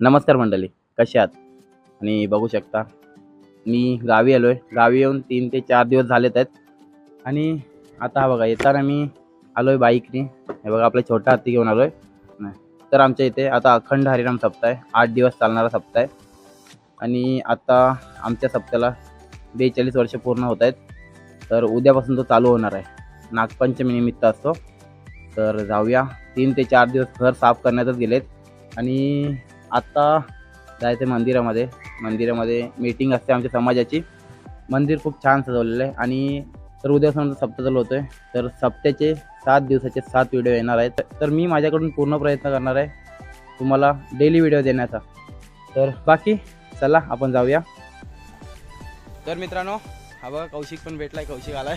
नमस्कार मंडळी कसे आहात? आणि बघू शकता मी गावी आलो आहे गावी येऊन तीन ते चार दिवस झालेत आहेत. आणि आता हा बघा येताना मी आलो आहे बाईकने. हे बघा आपला छोटा हत्ती घेऊन आलो आहे तर आमच्या इथे आता अखंड हरिराम सप्ताह आहे. आठ दिवस चालणारा सप्ताह आहे. आणि आता आमच्या सप्त्याला बेचाळीस वर्ष पूर्ण होत आहेत. तर उद्यापासून तो चालू होणार आहे. नागपंचमी निमित्त असतो. तर जाऊया. तीन ते चार दिवस घर साफ करण्यातच गेलेत. आणि आत्ता जायचं मंदिरामध्ये. मंदिरामध्ये मीटिंग असते आमच्या समाजाची. मंदिर खूप छान सजवलेलं आहे आणि तर उद्यापासून सप्ताह चालू होतोय तर सप्त्याचे सात दिवसाचे सात व्हिडिओ येणार आहेत. तर मी माझ्याकडून पूर्ण प्रयत्न करणार आहे तुम्हाला डेली व्हिडिओ देण्याचा. तर बाकी चला आपण जाऊया. तर मित्रांनो हा बघा कौशिक पण भेटलाय कौशिक आलाय.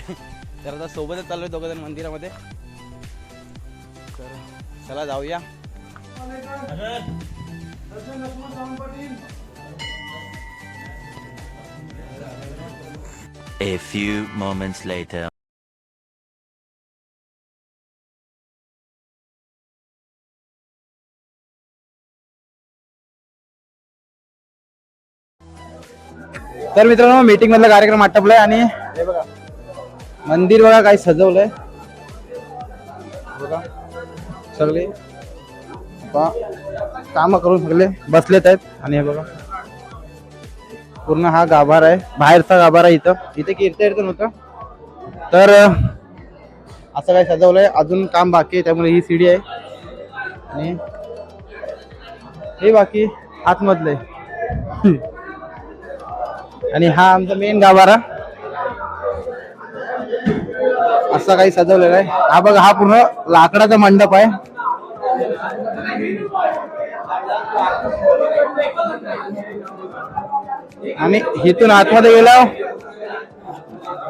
तर आता सोबतच चाललोय दोघं जण मंदिरामध्ये. तर चला जाऊया. A few moments later. तर मित्रांनो मीटिंग मधला कार्यक्रम आटपलाय आणि हे बघा मंदिर बघा काही सजवलंय बघा सगळे काम करून सगळे बसलेत आहेत. आणि हे बघा. पूर्ण हा गाभार आहे. बाहेरचा गाभार आहे इथं. इथे कीर्तन नव्हतं तर असं काय सजवलंय. अजून काम बाकी आहे. त्यामुळे ही सीडी आहे. आणि हे बाकी आतमधलं आहे. आणि हा आमचा मेन गाभारा. असं काही सजवलेला आहे. हा बघा हा पूर्ण लाकडाचा मंडप आहे. आणि इथून आतमध्ये गेला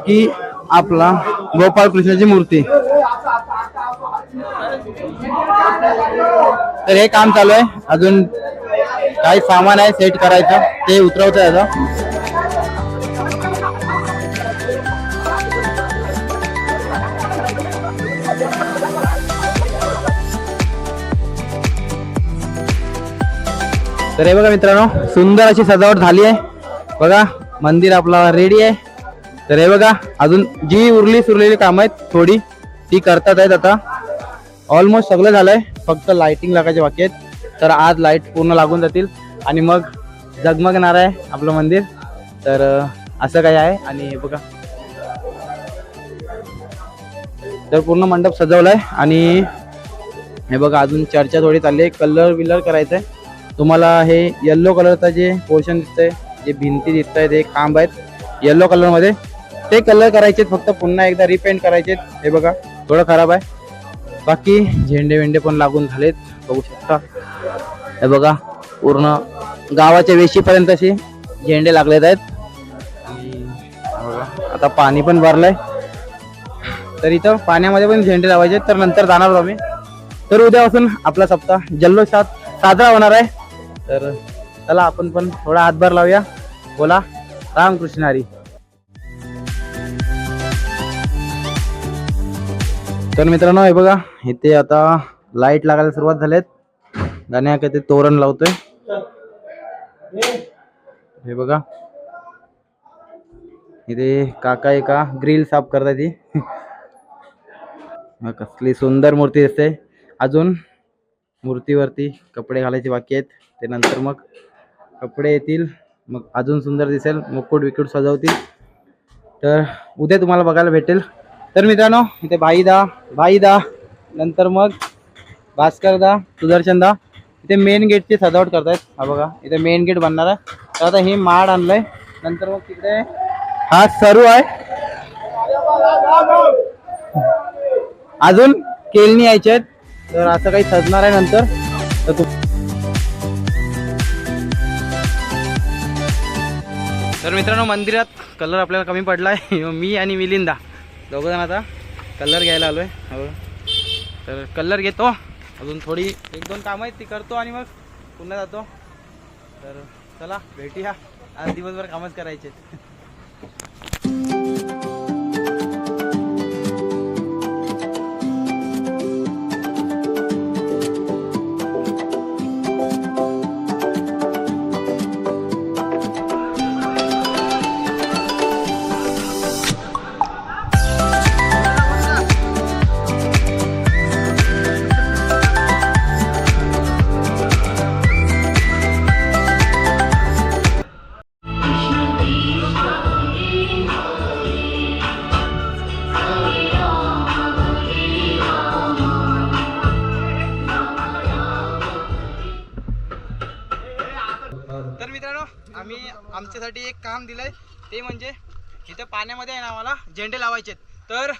की आपला गोपाळ कृष्णाची मूर्ती. तर हे काम चालू आहे. अजून काही सामान आहे सेट करायचं. ते उतरवत आहे तर हे बघा मित्रांनो सुंदर अशी सजावट झाली आहे. बघा मंदिर आपला रेडी आहे. तर हे बघा अजून जी उरली सुरलेली काम आहेत थोडी ती करतात आहेत आता. ऑलमोस्ट सगळं झालंय फक्त लाइटिंग लागायचे बाकी आहेत. तर आज लाइट पूर्ण लागून जातील. आणि मग जगमगणार आहे आपलं मंदिर. तर असं काही आहे. आणि बघा. तर पूर्ण मंडप सजवलाय. आणि हे बघा अजून चर्चा थोडी चालली आहे. कलर विलर करायचं आहे तुम्हाला हे येल्लो कलरचा जे पोर्शन दिसतंय जे भिंती दिसत आहेत हे खांब आहेत येल्लो कलरमध्ये ते कलर करायचे फक्त पुन्हा एकदा रिपेंट करायचे हे बघा थोडं खराब आहे. बाकी झेंडे वेंडे पण लागून झालेत बघू शकता. हे बघा पूर्ण गावाच्या वेशीपर्यंत असे झेंडे लागलेत आहेत. बघा, आता पाणी पण भरलंय. तर इथं पाण्यामध्ये पण झेंडे लावायचे आहेत, तर नंतर जाणार आम्ही. तर उद्यापासून आपला सप्ताह जल्लोषात साजरा होणार आहे. तर चला आपण पण थोडा हातभार लावूया. बोला रामकृष्ण हरी. तर मित्रांनो हे बघा इथे आता लाइट लागायला सुरुवात झालेत. गाण्या ते तोरण लावतोय. हे बघा. इथे काका एका ग्रिल साफ करताय ती कसली सुंदर मूर्ती दिसते. अजून मूर्तीवरती कपडे घालायचे बाकी आहेत. ते नंतर मग कपडे येतील. मग अजून सुंदर दिसेल. मुकुट विकुट सजवतील. तर उद्या तुम्हाला बघायला भेटेल. तर मित्रांनो इथे भाईदा भाईदा नंतर मग भास्करदा सुदर्शनदा इथे मेन गेटची सजावट करतायत. हा बघा इथे मेन गेट बनणार आहे. तर आता हे माड आणलंय. नंतर मग तिकडे हा सरू आहे. अजून केलनी यायचे आहेत तर असं काही सजणार आहे नंतर. तर तू तर मित्रांनो मंदिरात कलर आपल्याला कमी पडला आहे मी आणि मिलिंदा. दोघं जण आता कलर घ्यायला आलोय. हो. तर कलर घेतो. अजून थोडी एक दोन कामं आहेत ती करतो आणि मग पुन्हा जातो. तर चला भेटूया. आज दिवसभर कामच करायचे. आम्ही आमच्यासाठी एक काम दिलंय. ते म्हणजे इथं पाण्यामध्ये आहे ना आम्हाला झेंडे लावायचे तर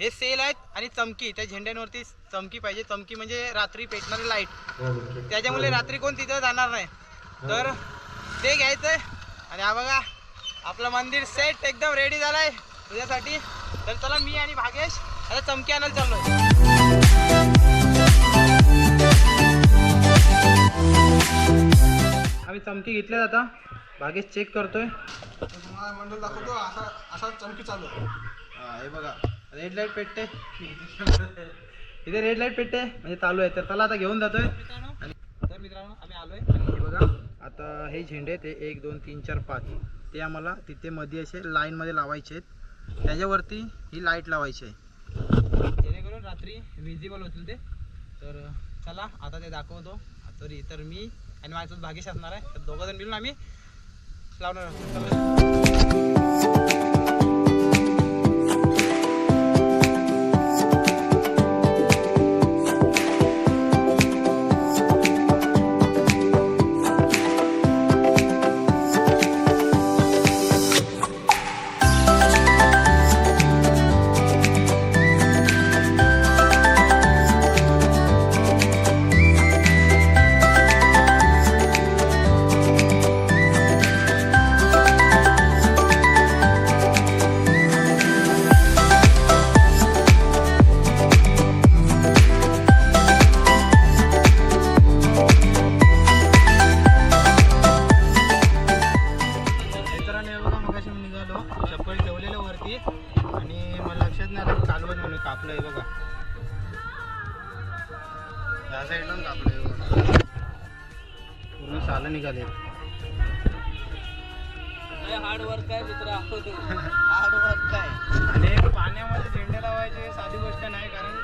हे सेल आहेत आणि चमकी. त्या झेंड्यांवरती चमकी पाहिजे. चमकी म्हणजे रात्री पेटणारी लाइट. त्याच्यामुळे रात्री कोण तिथं जाणार नाही. तर ते घ्यायचंय. आणि हा बघा आपलं मंदिर सेट एकदम रेडी झालाय. तुझ्यासाठी. तर चला मी आणि भागेश आता चमकी आणायला चाललोय. आम्ही चमकी घेतल्या आता. भागेश चेक करतोय. मंडळ दाखवतो असा असा चमकी चालू हा हे बघा. रेड लाइट पेटते. इथे रेड लाइट पेटते. म्हणजे चालू आहे. तर चला आता घेऊन जातोय. आणि तर मित्रांनो आम्ही आलोय. आणि हे बघा. आता हे झेंडे ते एक दोन तीन चार पाच. ते आम्हाला तिथे मध्ये असे लाईनमध्ये लावायचे आहेत. त्याच्यावरती ही लाइट लावायची आहे. जेणेकरून रात्री विजिबल होतील ते. तर चला. आता ते दाखवतो. तरी तर मी आणि माझ्यासोबत भाग्यश असणार आहे तर दोघं जण मिळून आम्ही लावणार आहोत. चालू आहे म्हणून कापलं आहे बघा. या साईडला कापलं आहे बघा. पूर्ण सालं निघाले हार्ड वर्क आहे मित्र. हार्ड वर्क आहे. आणि पाण्यामध्ये झेंडे लावायचे साधी गोष्ट नाही कारण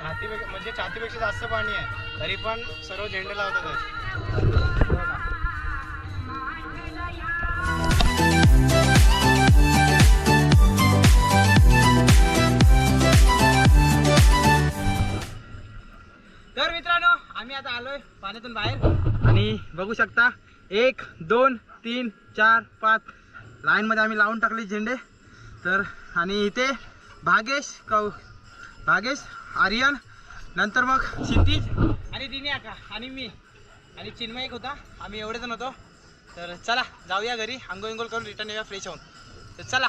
छातीपेक्षा म्हणजे छातीपेक्षा जास्त पाणी आहे. तरी पण सर्व झेंडे लावतात पाण्यातून बाहेर. आणि बघू शकता एक दोन तीन चार पाच. लाईनमध्ये आम्ही लावून टाकले झेंडे. तर आणि इथे भागेश कौ भागेश आर्यन नंतर मग क्षितिज आणि दिने आका आणि मी. आणि चिन्मय एक होता. आम्ही एवढे जण होतो. तर चला जाऊया घरी. आंघोळ विंघोळ करून रिटर्न येऊया फ्रेश होऊन. तर चला.